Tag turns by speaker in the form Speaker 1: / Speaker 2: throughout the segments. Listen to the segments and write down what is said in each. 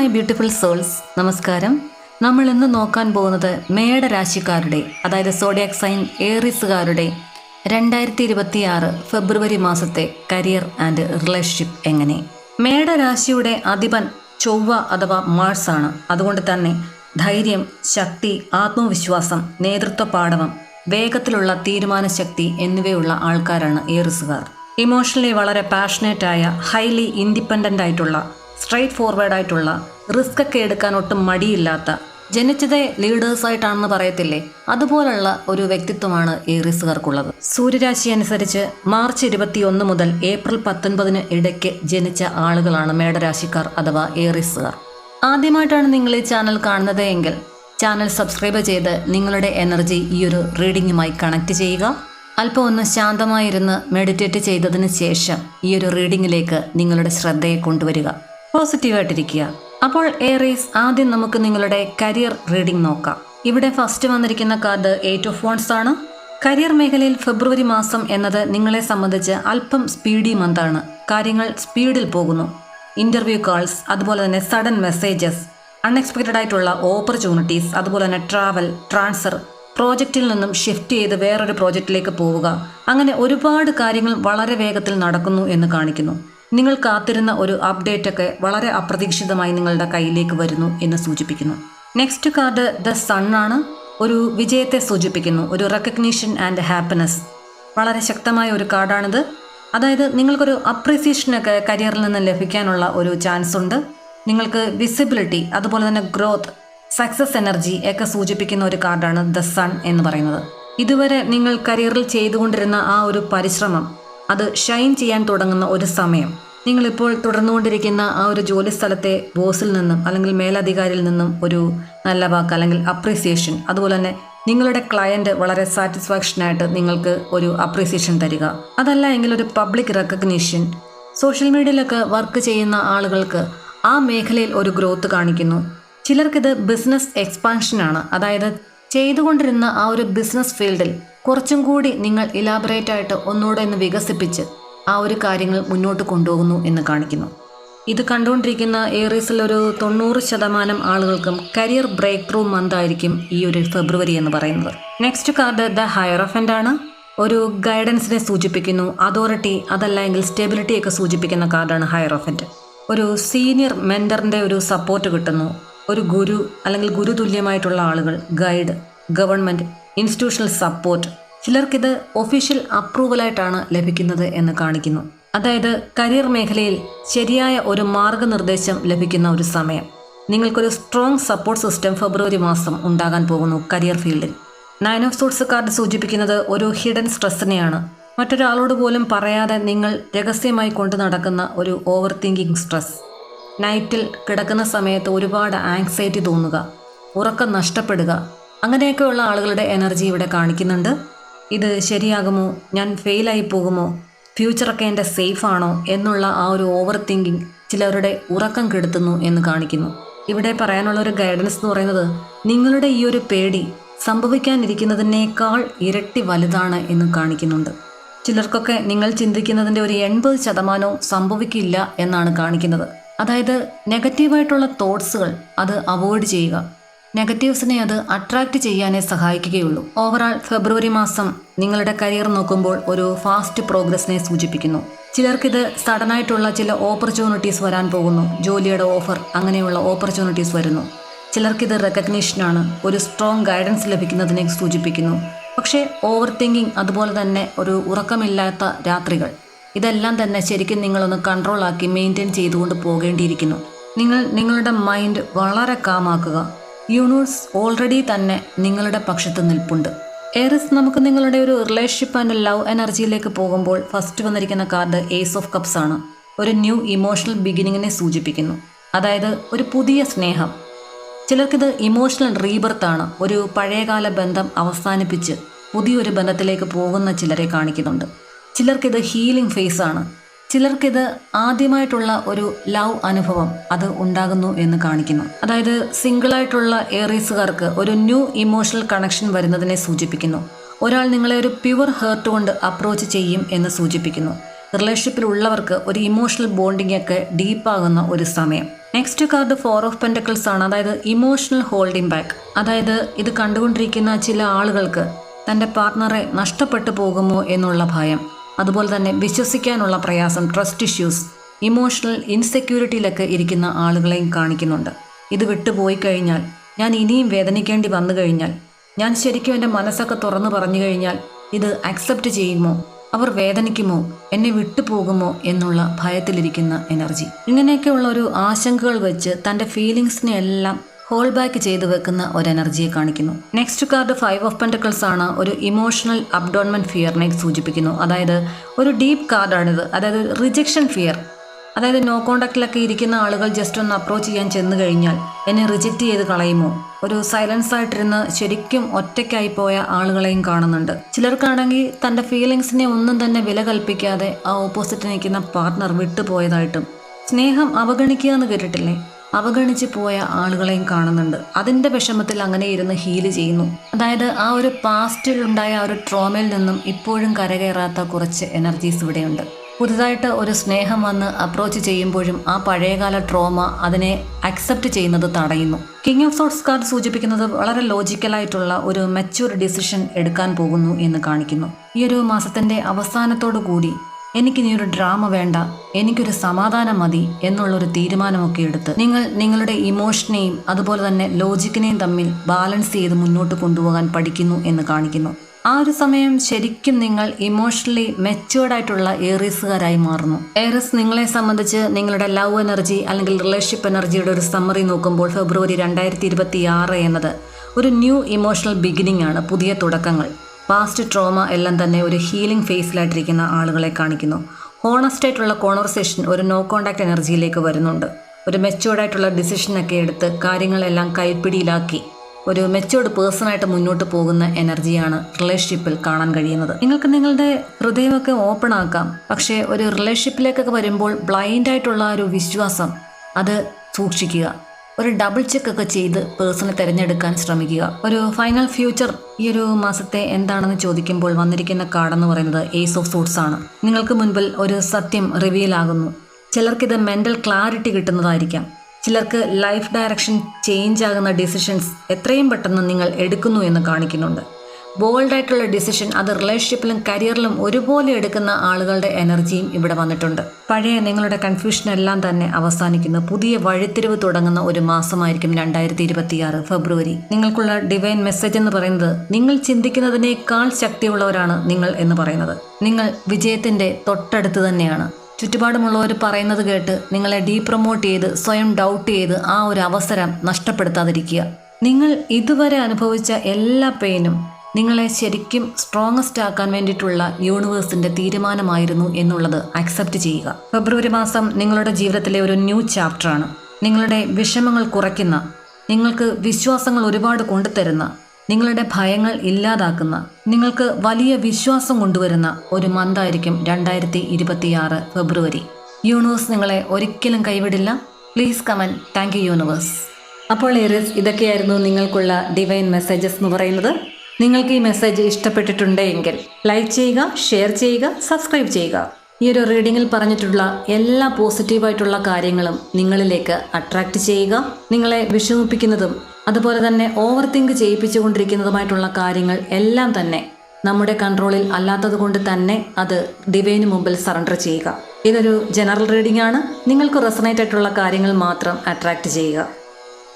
Speaker 1: My beautiful souls നമസ്കാരം. നമ്മൾ ഇന്ന് നോക്കാൻ പോകുന്നത് മേടരാശിക്കാരുടെ അതായത് സോഡിയാക് സൈൻ ഏറിസുകാരുടെ രണ്ടായിരത്തി ഇരുപത്തി ആറ് ഫെബ്രുവരി മാസത്തെ കരിയർ ആൻഡ് റിലേഷൻഷിപ്പ് എങ്ങനെ? മേടരാശിയുടെ അധിപൻ ചൊവ്വ അഥവാ മാർസ് ആണ്. അതുകൊണ്ട് തന്നെ ധൈര്യം ശക്തി ആത്മവിശ്വാസം നേതൃത്വ പാഠവം വേഗത്തിലുള്ള തീരുമാനശക്തി എന്നിവയുള്ള ആൾക്കാരാണ് ഏറിസുകാർ. ഇമോഷണലി വളരെ പാഷനേറ്റ് ആയ ഹൈലി ഇൻഡിപെൻഡന്റ് ആയിട്ടുള്ള സ്ട്രൈറ്റ് ഫോർവേഡ് ആയിട്ടുള്ള റിസ്ക് ഒക്കെ എടുക്കാൻ ഒട്ടും മടിയില്ലാത്ത ജനിച്ചതേ ലീഡേഴ്സ് ആയിട്ടാണെന്ന് പറയത്തില്ലേ? അതുപോലുള്ള ഒരു വ്യക്തിത്വമാണ് ഏറിസുകാർക്കുള്ളത് സൂര്യരാശി അനുസരിച്ച് മാർച്ച് ഇരുപത്തിയൊന്ന് മുതൽ ഏപ്രിൽ പത്തൊൻപതിന് ഇടയ്ക്ക് ജനിച്ച ആളുകളാണ് മേടരാശിക്കാർ അഥവാ ഏറിസുകാർ ആദ്യമായിട്ടാണ് നിങ്ങൾ ഈ ചാനൽ കാണുന്നത് എങ്കിൽ ചാനൽ സബ്സ്ക്രൈബ് ചെയ്ത് നിങ്ങളുടെ എനർജി ഈ ഒരു റീഡിങ്ങുമായി കണക്ട് ചെയ്യുക. അല്പം ഒന്ന് ശാന്തമായിരുന്ന് മെഡിറ്റേറ്റ് ചെയ്തതിന് ശേഷം ഈ ഒരു റീഡിങ്ങിലേക്ക് നിങ്ങളുടെ ശ്രദ്ധയെ കൊണ്ടുവരിക. പോസിറ്റീവായിട്ടിരിക്കുക. അപ്പോൾ ഏറീസ് ആദ്യം നമുക്ക് നിങ്ങളുടെ കരിയർ റീഡിംഗ് നോക്കാം. ഇവിടെ ഫസ്റ്റ് വന്നിരിക്കുന്ന കാർഡ് എയ്റ്റ് ഓഫ് വോൺസ് ആണ്. കരിയർ മേഖലയിൽ ഫെബ്രുവരി മാസം എന്നത് നിങ്ങളെ സംബന്ധിച്ച് അല്പം സ്പീഡി മന്താണ്. കാര്യങ്ങൾ സ്പീഡിൽ പോകുന്നു. ഇന്റർവ്യൂ കോൾസ് അതുപോലെ തന്നെ സഡൻ മെസ്സേജസ് അൺഎക്സ്പെക്റ്റഡ് ആയിട്ടുള്ള ഓപ്പർച്യൂണിറ്റീസ് അതുപോലെ തന്നെ ട്രാവൽ ട്രാൻസ്ഫർ പ്രോജക്റ്റിൽ നിന്നും ഷിഫ്റ്റ് ചെയ്ത് വേറൊരു പ്രോജക്റ്റിലേക്ക് പോവുക. അങ്ങനെ ഒരുപാട് കാര്യങ്ങൾ വളരെ വേഗത്തിൽ നടക്കുന്നു എന്ന് കാണിക്കുന്നു. നിങ്ങൾ കാത്തിരുന്ന ഒരു അപ്ഡേറ്റ് ഒക്കെ വളരെ അപ്രതീക്ഷിതമായി നിങ്ങളുടെ കയ്യിലേക്ക് വരുന്നു എന്ന് സൂചിപ്പിക്കുന്നു. നെക്സ്റ്റ് കാർഡ് ദ സൺ ആണ്. ഒരു വിജയത്തെ സൂചിപ്പിക്കുന്നു. ഒരു റെക്കഗ്നീഷൻ ആൻഡ് ഹാപ്പിനെസ് വളരെ ശക്തമായ ഒരു കാർഡാണിത്. അതായത് നിങ്ങൾക്കൊരു അപ്രീസിയേഷനൊക്കെ കരിയറിൽ നിന്ന് ലഭിക്കാനുള്ള ഒരു ചാൻസ് ഉണ്ട്. നിങ്ങൾക്ക് വിസിബിലിറ്റി അതുപോലെ തന്നെ ഗ്രോത്ത് സക്സസ് എനർജി ഒക്കെ സൂചിപ്പിക്കുന്ന ഒരു കാർഡാണ് ദ സൺ എന്ന് പറയുന്നത്. ഇതുവരെ നിങ്ങൾ കരിയറിൽ ചെയ്തുകൊണ്ടിരുന്ന ആ ഒരു പരിശ്രമം അത് ഷൈൻ ചെയ്യാൻ തുടങ്ങുന്ന ഒരു സമയം. നിങ്ങളിപ്പോൾ തുടർന്നുകൊണ്ടിരിക്കുന്ന ആ ഒരു ജോലി സ്ഥലത്തെ ബോസിൽ നിന്നും അല്ലെങ്കിൽ മേലധികാരിയിൽ നിന്നും ഒരു നല്ല വാക്ക് അല്ലെങ്കിൽ അപ്രീസിയേഷൻ അതുപോലെ തന്നെ നിങ്ങളുടെ ക്ലയന്റ് വളരെ സാറ്റിസ്ഫാക്ഷൻ ആയിട്ട് നിങ്ങൾക്ക് ഒരു അപ്രീസിയേഷൻ തരിക. അതല്ല എങ്കിൽ ഒരു പബ്ലിക് റെക്കഗ്നീഷൻ സോഷ്യൽ മീഡിയയിലൊക്കെ വർക്ക് ചെയ്യുന്ന ആളുകൾക്ക് ആ മേഖലയിൽ ഒരു ഗ്രോത്ത് കാണിക്കുന്നു. ചിലർക്കിത് ബിസിനസ് എക്സ്പാൻഷനാണ് അതായത് ചെയ്തുകൊണ്ടിരുന്ന ആ ഒരു ബിസിനസ് ഫീൽഡിൽ കുറച്ചും കൂടി നിങ്ങൾ ഇലാബറേറ്റ് ആയിട്ട് ഒന്നുകൂടെ ഒന്ന് വികസിപ്പിച്ച് ആ ഒരു കാര്യങ്ങൾ മുന്നോട്ട് കൊണ്ടുപോകുന്നു എന്ന് കാണിക്കുന്നു. ഇത് കണ്ടുകൊണ്ടിരിക്കുന്ന ഏറീസിൽ ഒരു തൊണ്ണൂറ് ശതമാനം ആളുകൾക്കും കരിയർ ബ്രേക്ക് ത്രൂ മന്ത് ആയിരിക്കും ഈ ഒരു ഫെബ്രുവരി എന്ന് പറയുന്നത്. Next card the hire hierophant ആണ്. ഒരു ഗൈഡൻസിനെ സൂചിപ്പിക്കുന്നു. അതോറിറ്റി അതല്ല എങ്കിൽ സ്റ്റെബിലിറ്റി ഒക്കെ സൂചിപ്പിക്കുന്ന കാർഡാണ് ഹയർ ഹയറഫന്റ് ഒരു സീനിയർ മെന്ററിന്റെ ഒരു സപ്പോർട്ട് കിട്ടുന്നു. ഒരു ഗുരു അല്ലെങ്കിൽ ഗുരുതുല്യമായിട്ടുള്ള ആളുകൾ ഗൈഡ് ഗവൺമെന്റ് ഇൻസ്റ്റിറ്റ്യൂഷണൽ സപ്പോർട്ട്. ചിലർക്കിത് ഒഫീഷ്യൽ അപ്രൂവലായിട്ടാണ് ലഭിക്കുന്നത് എന്ന് കാണിക്കുന്നു. അതായത് കരിയർ മേഖലയിൽ ശരിയായ ഒരു മാർഗനിർദ്ദേശം ലഭിക്കുന്ന ഒരു സമയം. നിങ്ങൾക്കൊരു സ്ട്രോങ് സപ്പോർട്ട് സിസ്റ്റം ഫെബ്രുവരി മാസം ഉണ്ടാകാൻ പോകുന്നു കരിയർ ഫീൽഡിൽ. നയൻ ഓഫ് സൂട്ട്സ് കാർഡ് സൂചിപ്പിക്കുന്നത് ഒരു ഹിഡൻ സ്ട്രെസ്സിനെയാണ് മറ്റൊരാളോട് പോലും പറയാതെ നിങ്ങൾ രഹസ്യമായി കൊണ്ടു നടക്കുന്ന ഒരു ഓവർ തിങ്കിങ് സ്ട്രെസ് നൈറ്റിൽ കിടക്കുന്ന സമയത്ത് ഒരുപാട് ആങ്സൈറ്റി തോന്നുക ഉറക്കം നഷ്ടപ്പെടുക അങ്ങനെയൊക്കെയുള്ള ആളുകളുടെ എനർജി ഇവിടെ കാണിക്കുന്നുണ്ട്. ഇത് ശരിയാകുമോ? ഞാൻ ഫെയിലായി പോകുമോ? ഫ്യൂച്ചറൊക്കെ എന്റെ സേഫ് ആണോ? എന്നുള്ള ആ ഒരു ഓവർ തിങ്കിങ് ചിലവരുടെ ഉറക്കം കെടുത്തുന്നു എന്ന് കാണിക്കുന്നു. ഇവിടെ പറയാനുള്ള ഒരു ഗൈഡൻസ് എന്ന് പറയുന്നത് നിങ്ങളുടെ ഈ ഒരു പേടി സംഭവിക്കാനിരിക്കുന്നതിനേക്കാൾ ഇരട്ടി വലുതാണ് എന്ന് കാണിക്കുന്നുണ്ട്. ചിലർക്കൊക്കെ നിങ്ങൾ ചിന്തിക്കുന്നതിന്റെ ഒരു എൺപത് ശതമാനവും സംഭവിക്കില്ല എന്നാണ് കാണിക്കുന്നത്. അതായത് നെഗറ്റീവായിട്ടുള്ള തോട്ട്സുകൾ അത് അവോയ്ഡ് ചെയ്യുക. നെഗറ്റീവ്സിനെ അത് അട്രാക്റ്റ് ചെയ്യാനേ സഹായിക്കുകയുള്ളൂ. ഓവറാൾ ഫെബ്രുവരി മാസം നിങ്ങളുടെ കരിയർ നോക്കുമ്പോൾ ഒരു ഫാസ്റ്റ് പ്രോഗ്രസിനെ സൂചിപ്പിക്കുന്നു. ചിലർക്കിത് സഡനായിട്ടുള്ള ചില ഓപ്പർച്യൂണിറ്റീസ് വരാൻ പോകുന്നു. ജോലിയുടെ ഓഫർ അങ്ങനെയുള്ള ഓപ്പർച്യൂണിറ്റീസ് വരുന്നു. ചിലർക്കിത് റെക്കഗ്നീഷനാണ് ഒരു സ്ട്രോങ് ഗൈഡൻസ് ലഭിക്കുന്നതിനെ സൂചിപ്പിക്കുന്നു. പക്ഷേ ഓവർ തിങ്കിങ് അതുപോലെ തന്നെ ഒരു ഉറക്കമില്ലാത്ത രാത്രികൾ. ഇതെല്ലാം തന്നെ ശരിക്കും നിങ്ങളൊന്ന് കൺട്രോൾ ആക്കി മെയിന്റെയിൻ ചെയ്തുകൊണ്ട് പോകേണ്ടിയിരിക്കുന്നു. നിങ്ങൾ നിങ്ങളുടെ മൈൻഡ് വളരെ കാമാക്കുക യൂണിവേഴ്സ് ഓൾറെഡി തന്നെ നിങ്ങളുടെ പക്ഷത്ത് നിൽപ്പുണ്ട്. ഏറിസ് നമുക്ക് നിങ്ങളുടെ ഒരു റിലേഷൻഷിപ്പ് ആൻഡ് ലവ് എനർജിയിലേക്ക് പോകുമ്പോൾ ഫസ്റ്റ് വന്നിരിക്കുന്ന കാർഡ് ഏസ് ഓഫ് കപ്സ് ആണ്. ഒരു ന്യൂ ഇമോഷണൽ ബിഗിനിങ്ങിനെ സൂചിപ്പിക്കുന്നു. അതായത് ഒരു പുതിയ സ്നേഹം. ചിലർക്കിത് ഇമോഷണൽ റീബർത്ത് ആണ്. ഒരു പഴയകാല ബന്ധം അവസാനിപ്പിച്ച് പുതിയൊരു ബന്ധത്തിലേക്ക് പോകുന്ന ചിലരെ കാണിക്കുന്നുണ്ട്. ചിലർക്കിത് ഹീലിംഗ് ഫേസ് ആണ്. ചിലർക്കിത് ആദ്യമായിട്ടുള്ള ഒരു ലവ് അനുഭവം അത് ഉണ്ടാകുന്നു എന്ന് കാണിക്കുന്നു. അതായത് സിംഗിളായിട്ടുള്ള ഏറീസുകാർക്ക് ഒരു ന്യൂ ഇമോഷണൽ കണക്ഷൻ വരുന്നതിനെ സൂചിപ്പിക്കുന്നു. ഒരാൾ നിങ്ങളെ ഒരു പ്യുവർ ഹേർട്ട് കൊണ്ട് അപ്രോച്ച് ചെയ്യും എന്ന് സൂചിപ്പിക്കുന്നു. റിലേഷൻഷിപ്പിലുള്ളവർക്ക് ഒരു ഇമോഷണൽ ബോണ്ടിങ് ഒക്കെ ഡീപ്പാകുന്ന ഒരു സമയം. Next card four of pentacles ആണ്. അതായത് ഇമോഷണൽ ഹോൾഡിംഗ് ബാക്ക്. അതായത് ഇത് കണ്ടുകൊണ്ടിരിക്കുന്ന ചില ആളുകൾക്ക് തന്റെ പാർട്ട്ണറെ നഷ്ടപ്പെട്ടു പോകുമോ എന്നുള്ള ഭയം. അതുപോലെ തന്നെ വിശ്വസിക്കാനുള്ള പ്രയാസം ട്രസ്റ്റ് ഇഷ്യൂസ് ഇമോഷണൽ ഇൻസെക്യൂരിറ്റിയിലൊക്കെ ഇരിക്കുന്ന ആളുകളെയും കാണിക്കുന്നുണ്ട്. ഇത് വിട്ടുപോയി കഴിഞ്ഞാൽ ഞാൻ ഇനിയും വേദനിക്കേണ്ടി വന്നു കഴിഞ്ഞാൽ ഞാൻ ശരിക്കും എന്റെ മനസ്സൊക്കെ തുറന്നു പറഞ്ഞു കഴിഞ്ഞാൽ ഇത് അക്സെപ്റ്റ് ചെയ്യുമോ? അവർ വേദനിക്കുമോ? എന്നെ വിട്ടുപോകുമോ? എന്നുള്ള ഭയത്തിലിരിക്കുന്ന എനർജി ഇങ്ങനെയൊക്കെയുള്ള ഒരു ആശങ്കകൾ വെച്ച് തന്റെ ഫീലിങ്സിനെ എല്ലാം ഹോൾ ബാക്ക് ചെയ്തു വെക്കുന്ന ഒരു എനർജിയെ കാണിക്കുന്നു. Next card five of pentacles ആണ്. ഒരു ഇമോഷണൽ അബ്ഡോൺമെന്റ് ഫിയറിനെ സൂചിപ്പിക്കുന്നു. അതായത് ഒരു ഡീപ്പ് കാർഡാണിത്. അതായത് റിജക്ഷൻ ഫിയർ. അതായത് നോ കോണ്ടാക്റ്റിലൊക്കെ ഇരിക്കുന്ന ആളുകൾ ജസ്റ്റ് ഒന്ന് അപ്രോച്ച് ചെയ്യാൻ ചെന്ന് കഴിഞ്ഞാൽ എന്നെ റിജക്റ്റ് ചെയ്ത് കളയുമോ? ഒരു സൈലൻസ് ആയിട്ടിരുന്ന് ശരിക്കും ഒറ്റയ്ക്കായി പോയ ആളുകളെയും കാണുന്നുണ്ട്. ചിലർക്കാണെങ്കിൽ തന്റെ ഫീലിങ്സിനെ ഒന്നും തന്നെ വില കൽപ്പിക്കാതെ ആ ഓപ്പോസിറ്റ് നിൽക്കുന്ന പാർട്ട്ണർ വിട്ടുപോയതായിട്ടും സ്നേഹം അവഗണിക്കുക എന്ന് കേട്ടിട്ടില്ലേ? അവഗണിച്ച് പോയ ആളുകളെയും കാണുന്നുണ്ട്. അതിന്റെ വിഷമത്തിൽ അങ്ങനെ ഇരുന്ന് ഹീൽ ചെയ്യുന്നു. അതായത് ആ ഒരു പാസ്റ്റിൽ ഉണ്ടായ ആ ഒരു ട്രോമയിൽ നിന്നും ഇപ്പോഴും കരകയറാത്ത കുറച്ച് എനർജീസ് ഇവിടെയുണ്ട്. പുതുതായിട്ട് ഒരു സ്നേഹം വന്ന് അപ്രോച്ച് ചെയ്യുമ്പോഴും ആ പഴയകാല ട്രോമ അതിനെ അക്സെപ്റ്റ് ചെയ്യുന്നത് തടയുന്നു. കിങ് ഓഫ് സോട്ട്സ് കാർഡ് സൂചിപ്പിക്കുന്നത് വളരെ ലോജിക്കലായിട്ടുള്ള ഒരു മെച്യൂർ ഡിസിഷൻ എടുക്കാൻ പോകുന്നു എന്ന് കാണിക്കുന്നു. ഈ ഒരു മാസത്തിന്റെ അവസാനത്തോടു കൂടി എനിക്കിനി ഒരു ഡ്രാമ വേണ്ട. എനിക്കൊരു സമാധാനം മതി എന്നുള്ളൊരു തീരുമാനമൊക്കെ എടുത്ത് നിങ്ങൾ നിങ്ങളുടെ ഇമോഷനെയും അതുപോലെ തന്നെ ലോജിക്കിനെയും തമ്മിൽ ബാലൻസ് ചെയ്ത് മുന്നോട്ട് കൊണ്ടുപോകാൻ പഠിക്കുന്നു എന്ന് കാണിക്കുന്നു. ആ ഒരു സമയം ശരിക്കും നിങ്ങൾ ഇമോഷണലി മെച്ചുവേർഡ് ആയിട്ടുള്ള മാറുന്നു. ഏറസ് നിങ്ങളെ സംബന്ധിച്ച് നിങ്ങളുടെ ലവ് എനർജി അല്ലെങ്കിൽ റിലേഷൻഷിപ്പ് എനർജിയുടെ ഒരു സമ്മറി നോക്കുമ്പോൾ ഫെബ്രുവരി രണ്ടായിരത്തി എന്നത് ഒരു ന്യൂ ഇമോഷണൽ ബിഗിനിങ് ആണ്. പുതിയ തുടക്കങ്ങൾ. പാസ്റ്റ് ട്രോമ എല്ലാം തന്നെ ഒരു ഹീലിംഗ് ഫേസിലായിട്ടിരിക്കുന്ന ആളുകളെ കാണിക്കുന്നു. ഹോണസ്റ്റ് ആയിട്ടുള്ള കോൺവെർസേഷൻ ഒരു നോ കോണ്ടാക്ട് എനർജിയിലേക്ക് വരുന്നുണ്ട്. ഒരു മെച്ചോർഡായിട്ടുള്ള ഡിസിഷനൊക്കെ എടുത്ത് കാര്യങ്ങളെല്ലാം കൈപ്പിടിയിലാക്കി ഒരു മെച്ചുവേർഡ് പേഴ്സണായിട്ട് മുന്നോട്ട് പോകുന്ന എനർജിയാണ് റിലേഷൻഷിപ്പിൽ കാണാൻ കഴിയുന്നത്. നിങ്ങൾക്ക് നിങ്ങളുടെ ഹൃദയമൊക്കെ ഓപ്പൺ ആക്കാം. പക്ഷേ ഒരു റിലേഷൻഷിപ്പിലേക്കൊക്കെ വരുമ്പോൾ ബ്ലൈൻഡായിട്ടുള്ള ഒരു വിശ്വാസം അത് സൂക്ഷിക്കുക. ഒരു ഡബിൾ ചെക്ക് ഒക്കെ ചെയ്ത് പേഴ്സണെ തിരഞ്ഞെടുക്കാൻ ശ്രമിക്കുക. ഒരു ഫൈനൽ ഫ്യൂച്ചർ ഈ ഒരു മാസത്തെ എന്താണെന്ന് ചോദിക്കുമ്പോൾ വന്നിരിക്കുന്ന കാർഡെന്ന് പറയുന്നത് ഏസ് ഓഫ് സൂട്ട്സ് ആണ്. നിങ്ങൾക്ക് മുൻപിൽ ഒരു സത്യം റിവീൽ ആകുന്നു. ചിലർക്കിത് മെന്റൽ ക്ലാരിറ്റി കിട്ടുന്നതായിരിക്കാം. ചിലർക്ക് ലൈഫ് ഡയറക്ഷൻ ചേഞ്ച് ആകുന്ന ഡിസിഷൻസ് എത്രയും പെട്ടെന്ന് നിങ്ങൾ എടുക്കുന്നു എന്ന് കാണിക്കുന്നുണ്ട്. ബോൾഡ് ആയിട്ടുള്ള ഡിസിഷൻ അത് റിലേഷൻഷിപ്പിലും കരിയറിലും ഒരുപോലെ എടുക്കുന്ന ആളുകളുടെ എനർജിയും ഇവിടെ വന്നിട്ടുണ്ട്. പഴയ നിങ്ങളുടെ കൺഫ്യൂഷൻ എല്ലാം തന്നെ അവസാനിക്കുന്ന. പുതിയ വഴിത്തിരിവ് തുടങ്ങുന്ന ഒരു മാസമായിരിക്കും രണ്ടായിരത്തി ഇരുപത്തിയാറ് ഫെബ്രുവരി. നിങ്ങൾക്കുള്ള ഡിവൈൻ മെസ്സേജ് എന്ന് പറയുന്നത് നിങ്ങൾ ചിന്തിക്കുന്നതിനേക്കാൾ ശക്തിയുള്ളവരാണ് നിങ്ങൾ എന്ന് പറയുന്നത്. നിങ്ങൾ വിജയത്തിന്റെ തൊട്ടടുത്ത് തന്നെയാണ്. ചുറ്റുപാടുമുള്ളവർ പറയുന്നത് കേട്ട് നിങ്ങളെ ഡീപ്രൊമോട്ട് ചെയ്ത് സ്വയം ഡൗട്ട് ചെയ്ത് ആ ഒരു അവസരം നഷ്ടപ്പെടുത്താതിരിക്കുക. നിങ്ങൾ ഇതുവരെ അനുഭവിച്ച എല്ലാ പെയിനും നിങ്ങളെ ശരിക്കും സ്ട്രോങ്സ്റ്റ് ആക്കാൻ വേണ്ടിയിട്ടുള്ള യൂണിവേഴ്സിന്റെ തീരുമാനമായിരുന്നു എന്നുള്ളത് അക്സെപ്റ്റ് ചെയ്യുക. ഫെബ്രുവരി മാസം നിങ്ങളുടെ ജീവിതത്തിലെ ഒരു ന്യൂ ചാപ്റ്ററാണ് നിങ്ങളുടെ വിഷമങ്ങൾ കുറയ്ക്കുന്ന നിങ്ങൾക്ക് വിശ്വാസങ്ങൾ ഒരുപാട് കൊണ്ടുതരുന്ന നിങ്ങളുടെ ഭയങ്ങൾ ഇല്ലാതാക്കുന്ന നിങ്ങൾക്ക് വലിയ വിശ്വാസം കൊണ്ടുവരുന്ന ഒരു മന്തായിരിക്കും രണ്ടായിരത്തി ഇരുപത്തിയാറ് ഫെബ്രുവരി. യൂണിവേഴ്സ് നിങ്ങളെ ഒരിക്കലും കൈവിടില്ല. Please come on thank you universe അപ്പോൾ ഏറിസ് ഇതൊക്കെയായിരുന്നു നിങ്ങൾക്കുള്ള ഡിവൈൻ മെസ്സേജസ് എന്ന് പറയുന്നത്. നിങ്ങൾക്ക് ഈ മെസ്സേജ് ഇഷ്ടപ്പെട്ടിട്ടുണ്ടെങ്കിൽ ലൈക്ക് ചെയ്യുക ഷെയർ ചെയ്യുക സബ്സ്ക്രൈബ് ചെയ്യുക. ഈ ഒരു റീഡിങ്ങിൽ പറഞ്ഞിട്ടുള്ള എല്ലാ പോസിറ്റീവായിട്ടുള്ള കാര്യങ്ങളും നിങ്ങളിലേക്ക് അട്രാക്റ്റ് ചെയ്യുക നിങ്ങളെ വിഷമിപ്പിക്കുന്നതും അതുപോലെ തന്നെ ഓവർ തിങ്ക് ചെയ്യിപ്പിച്ചുകൊണ്ടിരിക്കുന്നതുമായിട്ടുള്ള കാര്യങ്ങൾ എല്ലാം തന്നെ നമ്മുടെ കൺട്രോളിൽ അല്ലാത്തത് കൊണ്ട് തന്നെ അത് ഡിവൈന് മുമ്പിൽ സറണ്ടർ ചെയ്യുക. ഇതൊരു ജനറൽ റീഡിംഗ് ആണ്. നിങ്ങൾക്ക് റെസണേറ്റ് ആയിട്ടുള്ള കാര്യങ്ങൾ മാത്രം അട്രാക്റ്റ് ചെയ്യുക.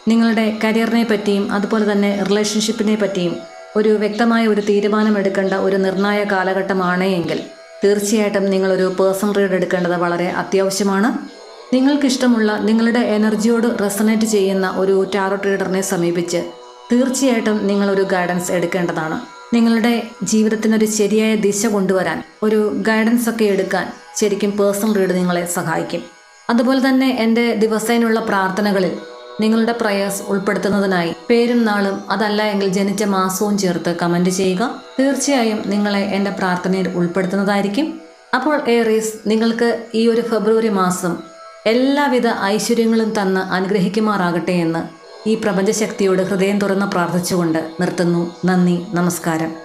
Speaker 1: നിങ്ങളുടെ കരിയറിനെ പറ്റിയും അതുപോലെ തന്നെ റിലേഷൻഷിപ്പിനെ പറ്റിയും ഒരു വ്യക്തമായ ഒരു തീരുമാനമെടുക്കേണ്ട ഒരു നിർണായ കാലഘട്ടമാണ് എങ്കിൽ തീർച്ചയായിട്ടും നിങ്ങളൊരു പേഴ്സണൽ റീഡ് എടുക്കേണ്ടത് വളരെ അത്യാവശ്യമാണ്. നിങ്ങൾക്കിഷ്ടമുള്ള നിങ്ങളുടെ എനർജിയോട് റെസനേറ്റ് ചെയ്യുന്ന ഒരു ടാറോ റീഡറിനെ സമീപിച്ച് തീർച്ചയായിട്ടും നിങ്ങളൊരു ഗൈഡൻസ് എടുക്കേണ്ടതാണ്. നിങ്ങളുടെ ജീവിതത്തിനൊരു ശരിയായ ദിശ കൊണ്ടുവരാൻ ഒരു ഗൈഡൻസ് ഒക്കെ എടുക്കാൻ ശരിക്കും പേഴ്സണൽ റീഡ് നിങ്ങളെ സഹായിക്കും. അതുപോലെ തന്നെ എന്റെ ദിവസേനയുള്ള പ്രാർത്ഥനകളിൽ നിങ്ങളുടെ പ്രയേഴ്സ് ഉൾപ്പെടുത്തുന്നതിനായി. പേരും നാളും അതല്ല എങ്കിൽ ജനിച്ച മാസവും ചേർത്ത് കമന്റ് ചെയ്യുക. തീർച്ചയായും നിങ്ങളെ എന്റെ പ്രാർത്ഥനയിൽ ഉൾപ്പെടുത്തുന്നതായിരിക്കും. അപ്പോൾ ഏറീസ് നിങ്ങൾക്ക് ഈ ഒരു ഫെബ്രുവരി മാസം എല്ലാവിധ ഐശ്വര്യങ്ങളും തന്ന് അനുഗ്രഹിക്കുമാറാകട്ടെ എന്ന് ഈ പ്രപഞ്ചശക്തിയോട് ഹൃദയം തുറന്ന് പ്രാർത്ഥിച്ചുകൊണ്ട് നിർത്തുന്നു. നന്ദി നമസ്കാരം.